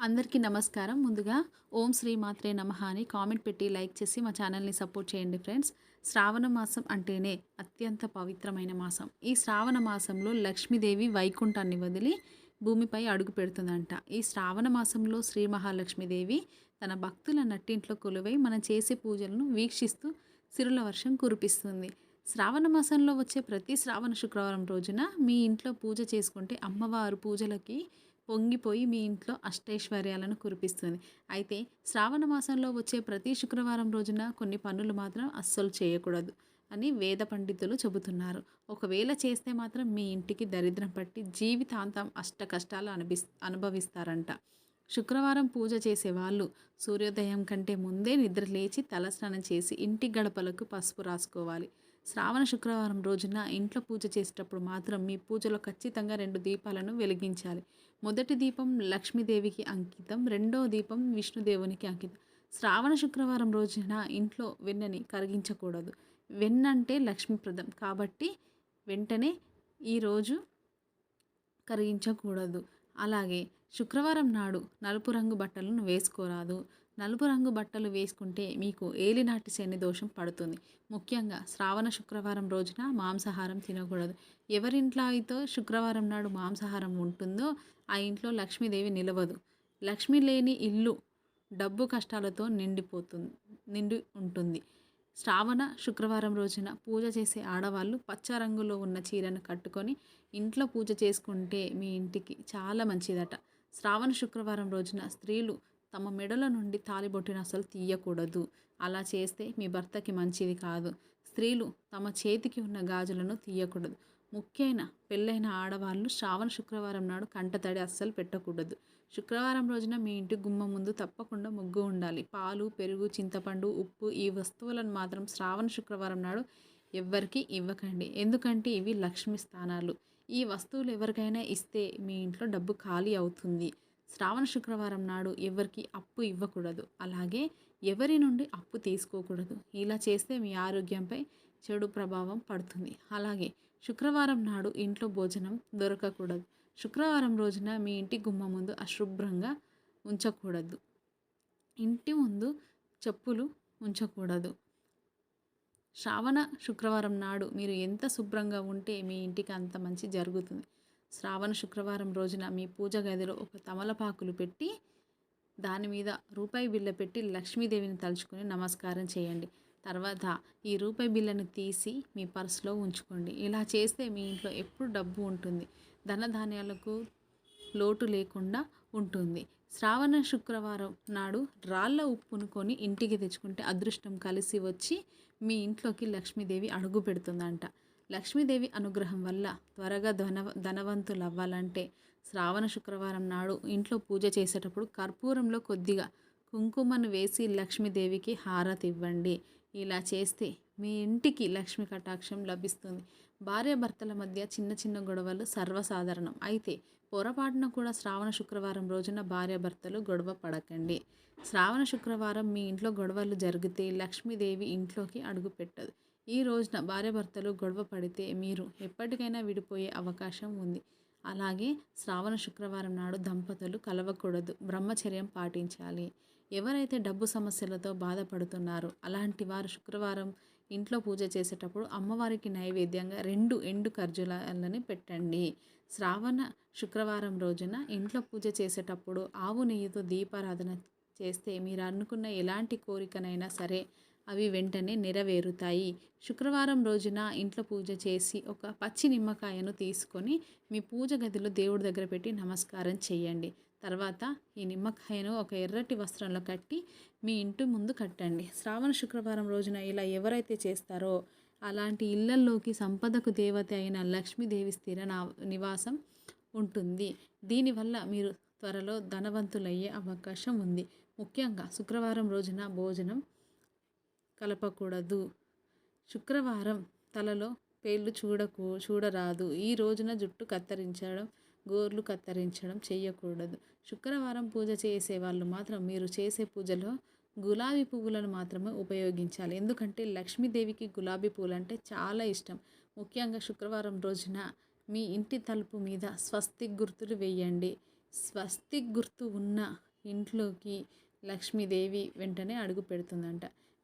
అందరికీ నమస్కారం. ముందుగా ఓం శ్రీ మాత్రే నమః అని కామెంట్ పెట్టి లైక్ చేసి మా ఛానల్ని సపోర్ట్ చేయండి ఫ్రెండ్స్. శ్రావణ మాసం అంటేనే అత్యంత పవిత్రమైన మాసం. ఈ శ్రావణ మాసంలో లక్ష్మీదేవి వైకుంఠాన్ని వదిలి భూమిపై అడుగు పెడుతుందంట. ఈ శ్రావణ మాసంలో శ్రీ మహాలక్ష్మీదేవి తన భక్తుల నట్టింట్లో కొలువై మనం చేసే పూజలను వీక్షిస్తూ సిరుల వర్షం కురిపిస్తుంది. శ్రావణ మాసంలో వచ్చే ప్రతి శ్రావణ శుక్రవారం రోజున మీ ఇంట్లో పూజ చేసుకుంటే అమ్మవారు పూజలకి పొంగిపోయి మీ ఇంట్లో అష్టైశ్వర్యాలను కురిపిస్తుంది. అయితే శ్రావణ మాసంలో వచ్చే ప్రతి శుక్రవారం రోజున కొన్ని పనులు మాత్రం అస్సలు చేయకూడదు అని వేద పండితులు చెబుతున్నారు. ఒకవేళ చేస్తే మాత్రం మీ ఇంటికి దరిద్రం పట్టి జీవితాంతం అష్ట కష్టాలు అనుభి అనుభవిస్తారంట. శుక్రవారం పూజ చేసే వాళ్ళు సూర్యోదయం కంటే ముందే నిద్ర లేచి తలస్నానం చేసి ఇంటి గడపలకు పసుపు రాసుకోవాలి. శ్రావణ శుక్రవారం రోజున ఇంట్లో పూజ చేసేటప్పుడు మాత్రం మీ పూజలో ఖచ్చితంగా రెండు దీపాలను వెలిగించాలి. మొదటి దీపం లక్ష్మీదేవికి అంకితం రెండో దీపం విష్ణుదేవునికి అంకితం. శ్రావణ శుక్రవారం రోజున ఇంట్లో వెన్నని కరిగించకూడదు. వెన్న అంటే లక్ష్మీప్రదం కాబట్టి వెంటనే ఈరోజు కరిగించకూడదు. అలాగే శుక్రవారం నాడు నలుపు రంగు బట్టలను వేసుకోరాదు. నలుపు రంగు బట్టలు వేసుకుంటే మీకు ఏలినాటి శని దోషం పడుతుంది. ముఖ్యంగా శ్రావణ శుక్రవారం రోజున మాంసాహారం తినకూడదు. ఎవరింట్లో అయితే శుక్రవారం నాడు మాంసాహారం ఉంటుందో ఆ ఇంట్లో లక్ష్మీదేవి నిలవదు. లక్ష్మి లేని ఇల్లు డబ్బు కష్టాలతో నిండిపోతుంది నిండి ఉంటుంది. శ్రావణ శుక్రవారం రోజున పూజ చేసే ఆడవాళ్ళు పచ్చ రంగులో ఉన్న చీరను కట్టుకొని ఇంట్లో పూజ చేసుకుంటే మీ ఇంటికి చాలా మంచిదట. శ్రావణ శుక్రవారం రోజున స్త్రీలు తమ మెడల నుండి తాలిబొట్టిన అసలు తీయకూడదు. అలా చేస్తే మీ భర్తకి మంచిది కాదు. స్త్రీలు తమ చేతికి ఉన్న గాజులను తీయకూడదు. ముఖ్యమైన పెళ్ళైన ఆడవాళ్ళు శ్రావణ శుక్రవారం నాడు కంటతడి అస్సలు పెట్టకూడదు. శుక్రవారం రోజున మీ ఇంటి గుమ్మం ముందు తప్పకుండా ముగ్గు ఉండాలి. పాలు పెరుగు చింతపండు ఉప్పు ఈ వస్తువులను మాత్రం శ్రావణ శుక్రవారం నాడు ఎవ్వరికీ ఇవ్వకండి. ఎందుకంటే ఇవి లక్ష్మి స్థానాలు. ఈ వస్తువులు ఎవరికైనా ఇస్తే మీ ఇంట్లో డబ్బు ఖాళీ అవుతుంది. శ్రావణ శుక్రవారం నాడు ఎవరికి అప్పు ఇవ్వకూడదు. అలాగే ఎవరి నుండి అప్పు తీసుకోకూడదు. ఇలా చేస్తే మీ ఆరోగ్యంపై చెడు ప్రభావం పడుతుంది. అలాగే శుక్రవారం నాడు ఇంట్లో భోజనం దొరకకూడదు. శుక్రవారం రోజున మీ ఇంటి గుమ్మ ముందు అశుభ్రంగా ఉంచకూడదు. ఇంటి ముందు చెప్పులు ఉంచకూడదు. శ్రావణ శుక్రవారం నాడు మీరు ఎంత శుభ్రంగా ఉంటే మీ ఇంటికి అంత మంచి జరుగుతుంది. శ్రావణ శుక్రవారం రోజున మీ పూజ గదిలో ఒక తమలపాకులు పెట్టి దాని మీద రూపాయి బిళ్ళ పెట్టి లక్ష్మీదేవిని తలుచుకుని నమస్కారం చేయండి. తర్వాత ఈ రూపాయి బిళ్ళను తీసి మీ పర్సులో ఉంచుకోండి. ఇలా చేస్తే మీ ఇంట్లో ఎప్పుడు డబ్బు ఉంటుంది. ధనధాన్యాలకు లోటు లేకుండా ఉంటుంది. శ్రావణ శుక్రవారం నాడు రాళ్ళ ఉప్పును కొని ఇంటికి తెచ్చుకుంటే అదృష్టం కలిసి వచ్చి మీ ఇంట్లోకి లక్ష్మీదేవి అడుగు పెడుతుందంట. లక్ష్మీదేవి అనుగ్రహం వల్ల త్వరగా ధన ధనవంతులు అవ్వాలంటే శ్రావణ శుక్రవారం నాడు ఇంట్లో పూజ చేసేటప్పుడు కర్పూరంలో కొద్దిగా కుంకుమను వేసి లక్ష్మీదేవికి హారతి ఇవ్వండి ఇలా చేస్తే మీ ఇంటికి లక్ష్మి కటాక్షం లభిస్తుంది. భార్యాభర్తల మధ్య చిన్న చిన్న గొడవలు సర్వసాధారణం. అయితే పొరపాటున కూడా శ్రావణ శుక్రవారం రోజున భార్యాభర్తలు గొడవ పడకండి. శ్రావణ శుక్రవారం మీ ఇంట్లో గొడవలు జరిగితే లక్ష్మీదేవి ఇంట్లోకి అడుగు పెట్టదు ఈ రోజున భార్యాభర్తలు గొడవ పడితే మీరు ఎప్పటికైనా విడిపోయే అవకాశం ఉంది. అలాగే శ్రావణ శుక్రవారం నాడు దంపతులు కలవకూడదు. బ్రహ్మచర్యం పాటించాలి. ఎవరైతే డబ్బు సమస్యలతో బాధపడుతున్నారో అలాంటి వారు శుక్రవారం ఇంట్లో పూజ చేసేటప్పుడు అమ్మవారికి నైవేద్యంగా రెండు ఎండు ఖర్జూరాలని పెట్టండి. శ్రావణ శుక్రవారం రోజున ఇంట్లో పూజ చేసేటప్పుడు ఆవు నెయ్యితో దీపారాధన చేస్తే మీరు అనుకున్న ఎలాంటి కోరికనైనా సరే అవి వెంటనే నెరవేరుతాయి. శుక్రవారం రోజున ఇంట్లో పూజ చేసి ఒక పచ్చి నిమ్మకాయను తీసుకొని మీ పూజ గదిలో దేవుడి దగ్గర పెట్టి నమస్కారం చేయండి. తర్వాత ఈ నిమ్మకాయను ఒక ఎర్రటి వస్త్రంలో కట్టి మీ ఇంటి ముందు కట్టండి. శ్రావణ శుక్రవారం రోజున ఇలా ఎవరైతే చేస్తారో అలాంటి ఇళ్ళల్లోకి సంపదకు దేవత అయిన లక్ష్మీదేవి స్థిర నివాసం ఉంటుంది. దీనివల్ల మీరు త్వరలో ధనవంతులయ్యే అవకాశం ఉంది. ముఖ్యంగా శుక్రవారం రోజున భోజనం కలపకూడదు. శుక్రవారం తలలో పేర్లు చూడకు చూడరాదు. ఈ రోజున జుట్టు కత్తిరించడం గోర్లు కత్తిరించడం చేయకూడదు శుక్రవారం పూజ చేసే వాళ్ళు మాత్రం మీరు చేసే పూజలో గులాబీ పువ్వులను మాత్రమే ఉపయోగించాలి. ఎందుకంటే లక్ష్మీదేవికి గులాబీ పువ్వులు అంటే చాలా ఇష్టం. ముఖ్యంగా శుక్రవారం రోజున మీ ఇంటి తలుపు మీద స్వస్తిక్ గుర్తులు వేయండి. స్వస్తిక్ గుర్తు ఉన్న ఇంట్లోకి లక్ష్మీదేవి వెంటనే అడుగు పెడుతుందంట.